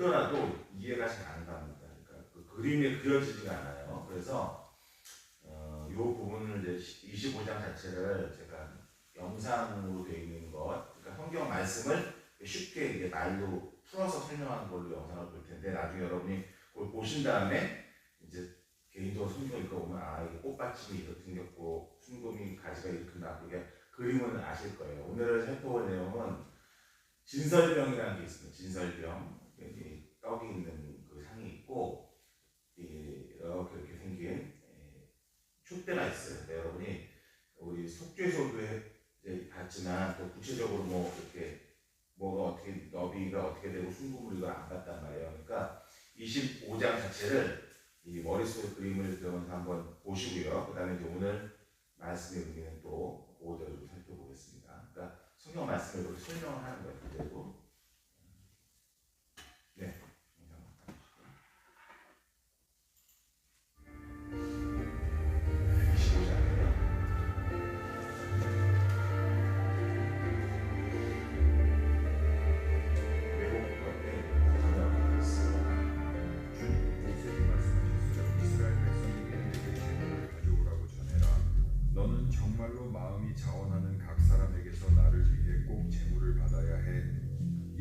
읽더라도 이해가 잘 안 갑니다. 그러니까 그 그림이 그려지지가 않아요. 그래서 어, 이 부분을 이제 25장 자체를 제가 영상으로 되어 있는 것, 그러니까 성경 말씀을 쉽게 이게 말로 풀어서 설명하는 걸로 영상을 볼 텐데 나중에 여러분이 그걸 보신 다음에 이제 개인적으로 성경 읽어보면 아 이게 꽃받침이 이렇게 생겼고 순금이 가지가 이렇게 나 그게 그림은 아실 거예요. 오늘 살펴볼 내용은 진설병이라는 게 있습니다. 진설병 여기 떡이 있는 그 상이 있고 이 이렇게 이렇게 생긴 에, 촛대가 있어요. 근데 여러분이 우리 속죄소도 해- 이제 봤지만 또 구체적으로 뭐 이렇게 뭐가 어떻게 너비가 어떻게 되고 순금을 이걸 안 봤단 말이에요. 그러니까 25장 자체를 이 머릿속에 그림을 그려면서 한번 보시고요. 그 다음에 이제 오늘 말씀의 의미는 또 그거대로 좀 살펴보겠습니다. 그러니까 성경 말씀을 이렇게 설명을 하는 거예요. 그대로.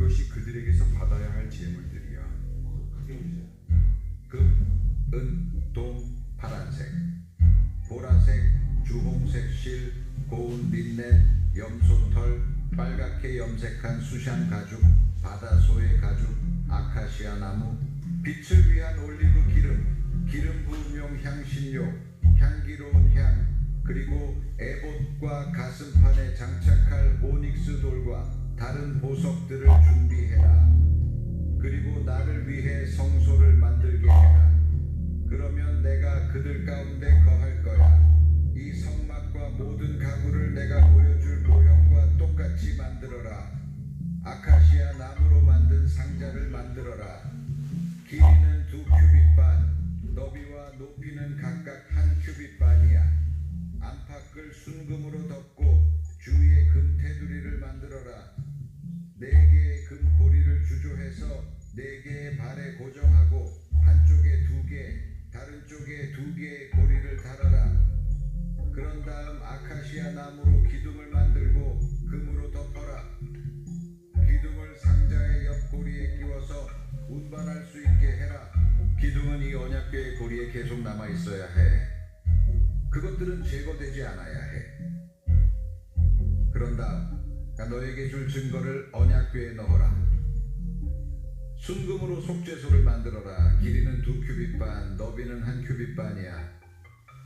이것이 그들에게서 받아야 할 재물들이야. 크게 해주세요. 금, 은, 동, 파란색, 보라색, 주홍색 실, 고운 린넨, 염소털, 빨갛게 염색한 수향 가죽, 바다소의 가죽, 아카시아 나무, 빛을 위한 올리브 기름, 기름 부음용 향신료, 향기로운 향, 그리고 에봇과 가슴판에 장착할 오닉스 돌과 다른 보석들을 준비해라. 그리고 나를 위해 성소를 만들게 해라. 그러면 내가 그들 가운데 거할 거야. 이 성막과 모든 가구를 내가 보여줄 모형과 똑같이 만들어라. 아카시아 나무로 만든 상자를 만들어라. 나무로 기둥을 만들고 금으로 덮어라. 기둥을 상자의 옆고리에 끼워서 운반할 수 있게 해라. 기둥은 이 언약궤의 고리에 계속 남아 있어야 해. 그것들은 제거되지 않아야 해. 그런 다음 내가 너에게 줄 증거를 언약궤에 넣어라. 순금으로 속죄소를 만들어라. 길이는 두 큐빗 반, 너비는 한 큐빗 반이야.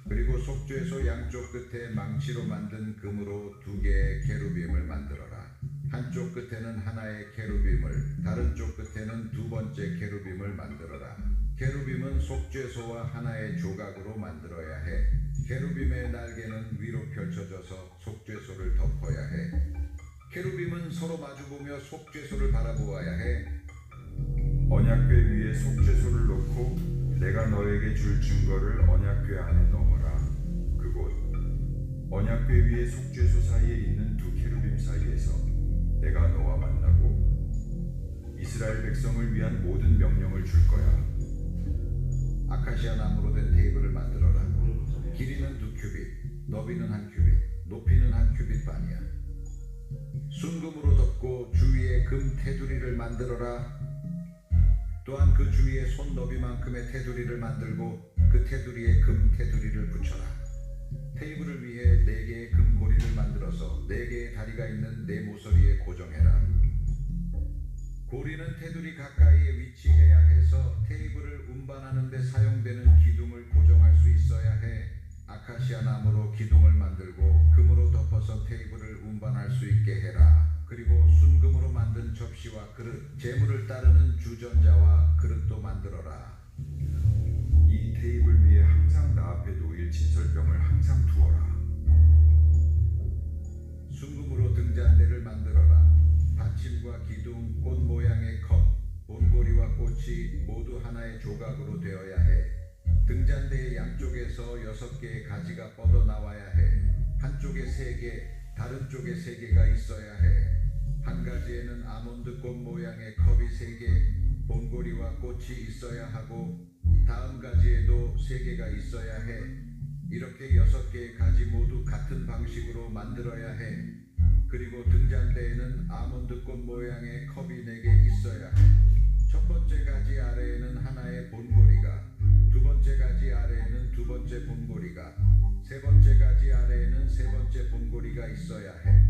그리고 속죄소 양쪽 끝에 망치로 만든 금으로 두 개의 케루빔을 만들어라. 한쪽 끝에는 하나의 케루빔을, 다른 쪽 끝에는 두 번째 케루빔을 만들어라. 케루빔은 속죄소와 하나의 조각으로 만들어야 해. 케루빔의 날개는 위로 펼쳐져서 속죄소를 덮어야 해. 케루빔은 서로 마주보며 속죄소를 바라보아야 해. 언약궤 위에 속죄소를 놓고 내가 너에게 줄 증거를 언약궤 안에 넣어라. 그곳 언약궤 위에 속죄소 사이에 있는 두 케루빔 사이에서 내가 너와 만나고 이스라엘 백성을 위한 모든 명령을 줄 거야. 아카시아 나무로 된 테이블을 만들어라. 길이는 두 큐빗, 너비는 한 큐빗, 높이는 한 큐빗 반이야. 순금으로 덮고 주위에 금 테두리를 만들어라. 또한 그 주위에 손 너비만큼의 테두리를 만들고 그 테두리에 금 테두리를 붙여라. 테이블을 위해 네 개의 금 고리를 만들어서 네 개의 다리가 있는 네 모서리에 고정해라. 고리는 테두리 가까이에 위치해야 해서 테이블을 운반하는 데 사용되는 기둥을 고정할 수 있어야 해. 아카시아 나무로 기둥을 만들고 금으로 덮어서 테이블을 운반할 수 있게 해라. 그리고 순금으로 만든 접시와 그릇, 재물을 따르는 주전자와 그릇도 만들어라. 앞에 놓일 진설병을 항상 두어라. 순금으로 등잔대를 만들어라. 받침과 기둥, 꽃 모양의 컵, 본고리와 꽃이 모두 하나의 조각으로 되어야 해. 등잔대의 양쪽에서 여섯 개의 가지가 뻗어 나와야 해. 한쪽에 세 개, 다른 쪽에 세 개가 있어야 해. 한 가지에는 아몬드 꽃 모양의 컵이 세 개, 본고리와 꽃이 있어야 하고 다음 가지에도 세 개가 있어야 해. 이렇게 여섯 개의 가지 모두 같은 방식으로 만들어야 해. 그리고 등잔대에는 아몬드꽃 모양의 컵이 네 개 있어야 해. 첫 번째 가지 아래에는 하나의 본고리가, 두 번째 가지 아래에는 두 번째 본고리가, 세 번째 가지 아래에는 세 번째 본고리가 있어야 해.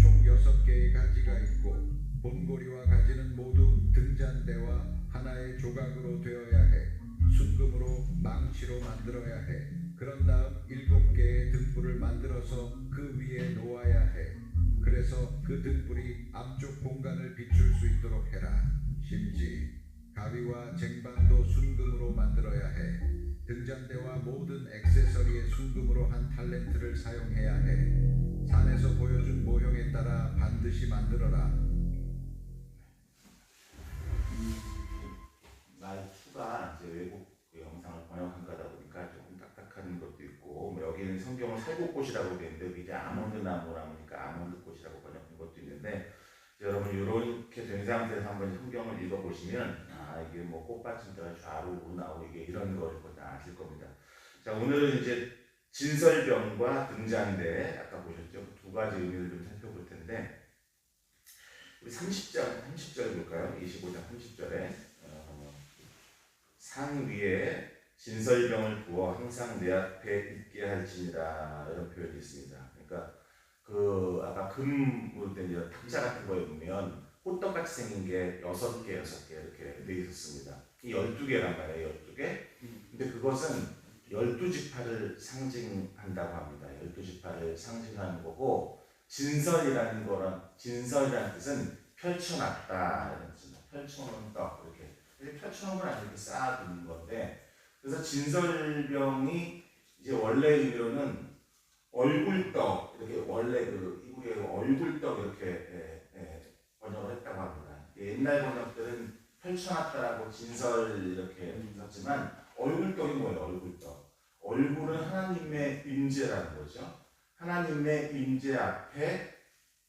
총 여섯 개의 가지가 있고 본고리와 가지는 모두 등잔대와 하나의 조각으로 되어야 해. 순금으로 망치로 만들어야 해. 그런 다음 일곱 개의 등불을 만들어서 그 위에 놓아야 해. 그래서 그 등불이 앞쪽 공간을 비출 수 있도록 해라. 심지 가위와 쟁반도 순금으로 만들어야 해. 등잔대와 모든 액세서리의 순금으로 한 탈렌트를 사용해야 해. 산에서 보여준 모형에 따라 반드시 만들어라. 성경을 살구꽃이라고 되어 있는데 이제 아몬드 나무라 보니까 아몬드 꽃이라고 번역한 것도 있는데 여러분 이렇게 된 상태에서 한번 성경을 읽어보시면 아 이게 뭐 꽃받침대가 좌로 우로 나오고 이게 이런 거를 다 아실 겁니다. 자 오늘은 이제 진설병과 등잔대 아까 보셨죠? 그두 가지 의미를 좀 살펴볼 텐데 우리 30장 30절 볼까요? 25장 30절에 어, 상 위에 진설병을 부어 항상 내 앞에 있게 할지니라 이런 표현이 있습니다. 그러니까 그 아까 금으로 된 이런 같은 거에 보면 호떡같이 생긴 게 여섯 개 여섯 개 이렇게 돼 있었습니다. 이 열두 개란 말이에요, 열두 개. 근데 그것은 열두 지파를 상징한다고 합니다. 열두 지파를 상징하는 거고 진설이라는 거란 진설이라는 뜻은 펼쳐놨다 이런 뜻입니다. 펼쳐놓은 떡 이렇게 펼쳐놓은 건 아니고 쌓아두는 건데 그래서 진설병이 이제 원래 의미로는 얼굴떡 이렇게 원래 그 이후에 얼굴떡 이렇게 예, 예, 번역을 했다고 합니다. 옛날 번역들은 펼쳐놨다라고 진설 이렇게 썼지만 얼굴떡이 뭐예요? 얼굴떡. 얼굴은 하나님의 임재라는 거죠. 하나님의 임재 앞에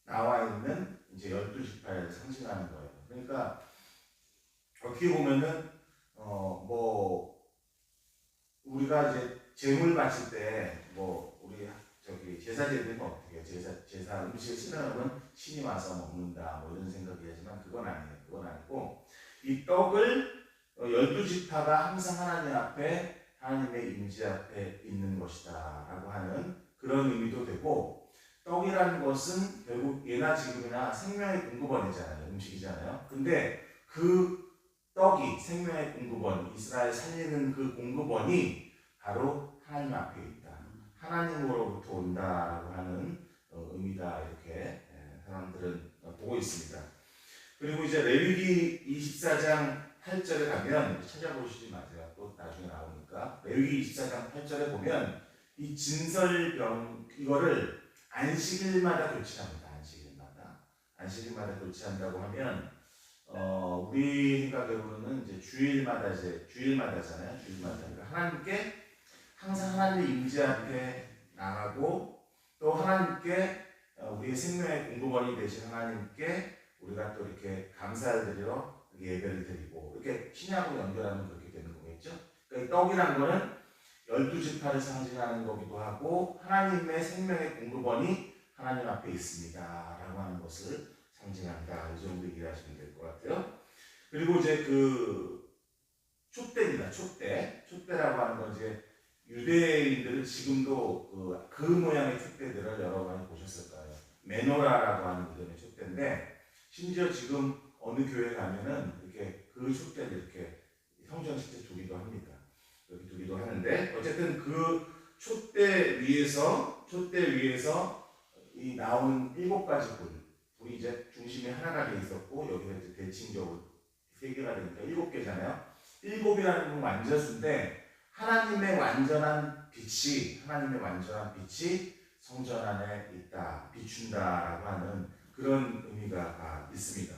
나와 있는 이제 열두 지파를 상징하는 거예요. 그러니까 어떻게 보면은 어뭐 우리가 이제 재물 바칠 때 뭐 우리 저기 제사 제들은 어떻게 해요? 제사 제사 음식을 신으면 신이 와서 먹는다 뭐 이런 생각이 하지만 그건 아니에요. 그건 아니고 이 떡을 어, 열두 지파가 항상 하나님 앞에 하나님의 임재 앞에 있는 것이다라고 하는 그런 의미도 되고 떡이라는 것은 결국 예나 지금이나 생명의 공급원이잖아요. 음식이잖아요. 근데 그 떡이 생명의 공급원, 이스라엘 살리는 그 공급원이 바로 하나님 앞에 있다. 하나님으로부터 온다라고 하는 어, 의미다 이렇게 예, 사람들은 어, 보고 있습니다. 그리고 이제 레위기 24장 8절에 가면 찾아보시지 마세요. 또 나중에 나오니까 레위기 24장 8절에 보면 이 진설병 이거를 안식일마다 교체합니다. 안식일마다 안식일마다 교체한다고 하면 어 우리 생각으로는 이제 주일마다 이제 주일마다잖아요. 주일마다 그러니까 하나님께 항상 하나님의 임재 앞에 나가고 또 하나님께 어, 우리의 생명의 공급원이 되신 하나님께 우리가 또 이렇게 감사를 드리러 예배를 드리고 이렇게 신약으로 연결하면 그렇게 되는 거겠죠. 그러니까 이 떡이란 거는 열두 지파를 상징하는 거기도 하고 하나님의 생명의 공급원이 하나님 앞에 있습니다라고 하는 것을 상징한다. 이 정도 이해하시면 될 것 같아요. 그리고 이제 그 촛대입니다. 촛대. 촛대라고 하는 건 이제 유대인들은 지금도 그, 그 모양의 촛대들을 여러 번 보셨을 거예요. 메노라라고 하는 이름의 촛대인데 심지어 지금 어느 교회 가면은 이렇게 그 촛대를 이렇게 성전 실제 두기도 합니다. 여기 두기도 하는데 어쨌든 그 촛대 위에서 촛대 위에서 이 나오는 일곱 가지 불 불이 이제 중심에 하나가 돼 있었고 여기가 이제 대칭적으로 세 개가 되니까 일곱 개잖아요. 일곱이라는 건 완전수인데 하나님의 완전한 빛이 하나님의 완전한 빛이 성전 안에 있다 비춘다라고 하는 그런 의미가 있습니다.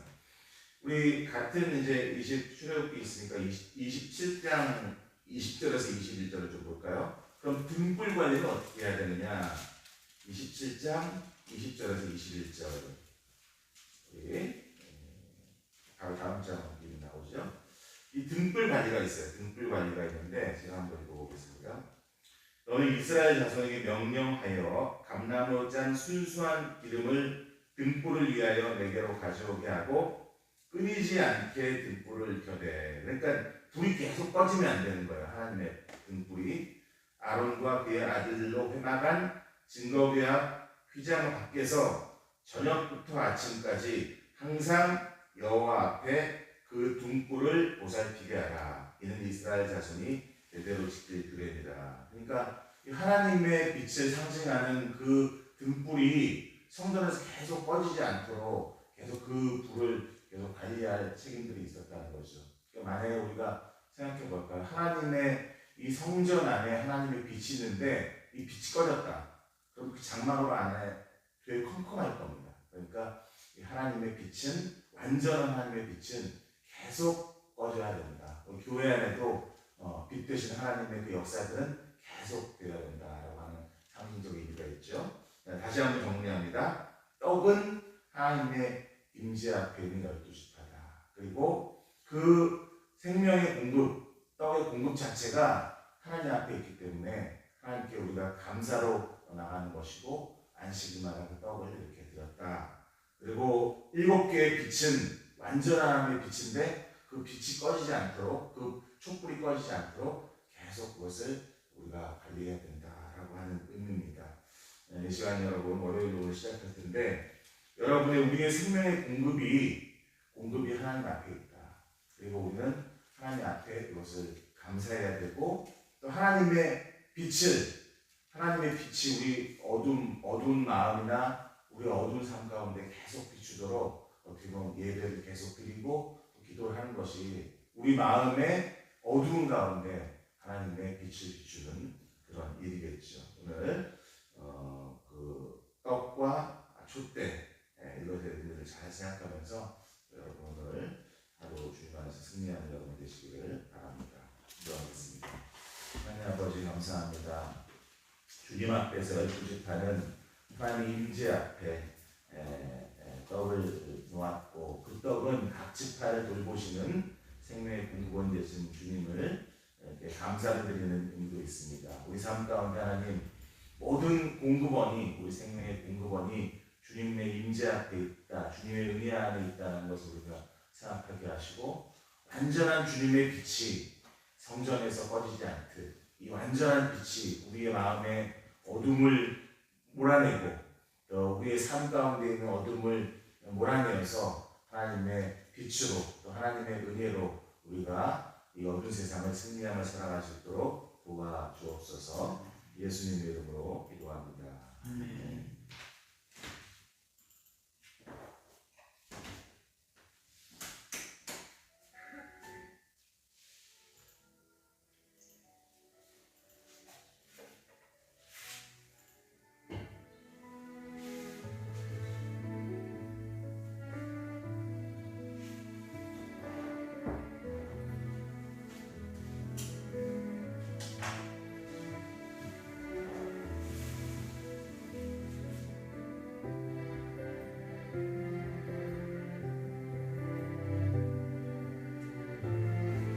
우리 같은 이제 20 출애굽기 있으니까 20, 27장 20절에서 21절을 좀 볼까요? 그럼 등불 관리는 어떻게 해야 되느냐? 27장 20절에서 21절. 우리 바로 다음 장 나오죠. 등불 관리가 있어요. 등불 관리가 있는데 제가 한번 읽어보겠습니다. 너는 이스라엘 자손에게 명령하여 감나무 짠 순수한 기름을 등불을 위하여 내게로 가져오게 하고 끊이지 않게 등불을 켜대. 그러니까 불이 계속 꺼지면 안 되는 거예요. 하나님의 등불이 아론과 그의 아들로 회막한 증거궤합 휘장 밖에서 저녁부터 아침까지 항상 여호와 앞에 그 등불을 보살피게 하라. 이는 이스라엘 자손이 대대로 지킬 규례니라. 그러니까 이 하나님의 빛을 상징하는 그 등불이 성전에서 계속 꺼지지 않도록 계속 그 불을 계속 관리할 책임들이 있었다는 거죠. 그러니까 만약에 우리가 생각해 볼까요? 하나님의 이 성전 안에 하나님의 빛이 있는데 이 빛이 꺼졌다. 그럼 그 장막으로 안에 되게 컴컴할 겁니다. 그러니까 이 하나님의 빛은 완전한 하나님의 빛은 계속 꺼져야. 우리 교회 안에도 어, 빛 대신 하나님의 그 역사들은 계속 되어야 된다라고 하는 상징적 의미가 있죠. 네, 다시 한번 정리합니다. 떡은 하나님의 임재 앞에 있는 열두 지파다. 그리고 그 생명의 공급, 떡의 공급 자체가 하나님 앞에 있기 때문에 하나님께 우리가 감사로 나가는 것이고 그 떡을 이렇게 드렸다. 그리고 일곱 개의 빛은 하나님의 빛인데 그 빛이 꺼지지 않도록 그 촛불이 꺼지지 않도록 계속 그것을 우리가 관리해야 된다라고 하는 의미입니다. 네, 이 시간 여러분 월요일로 시작할 텐데 여러분의 우리의 생명의 공급이 공급이 하나님 앞에 있다. 그리고 우리는 하나님 앞에 이것을 감사해야 되고 또 하나님의 빛을 하나님의 빛이 우리 어둠 어두운 마음이나 우리 어두운 삶 가운데 계속 비추도록 어떻게 보면 예배를 계속 드리고 또 기도를 하는 것이 우리 마음의 어두운 가운데 하나님의 빛을 비추는 그런 일이겠죠. 오늘 어, 그 떡과 촛대 예, 이것의 의미를 잘 생각하면서 여러분 오늘 하루 주님 안에서 승리하는 여러분 되시기를 바랍니다. 기도하겠습니다. 하나님 아버지 감사합니다. 주님 앞에서 지파는 하나님 임재 앞에 에, 에, 떡을 놓았고 그 떡은 각 지파를 돌보시는 생명의 공급원 되신 주님을 이렇게 감사를 드리는 의미도 있습니다. 우리 삶 가운데 하나님 모든 공급원이 우리 생명의 공급원이 주님의 임재 앞에 있다, 주님의 은혜 안에 있다는 것을 우리가 생각하게 하시고 완전한 주님의 빛이 성전에서 꺼지지 않듯 이 완전한 빛이 우리의 마음의 어둠을 몰아내고 또 우리의 삶 가운데 있는 어둠을 몰아내서 하나님의 빛으로 또 하나님의 은혜로 우리가 이 어두운 세상을 승리하며 살아갈 수 있도록 도와주옵소서 예수님의 이름으로 기도합니다. 아멘.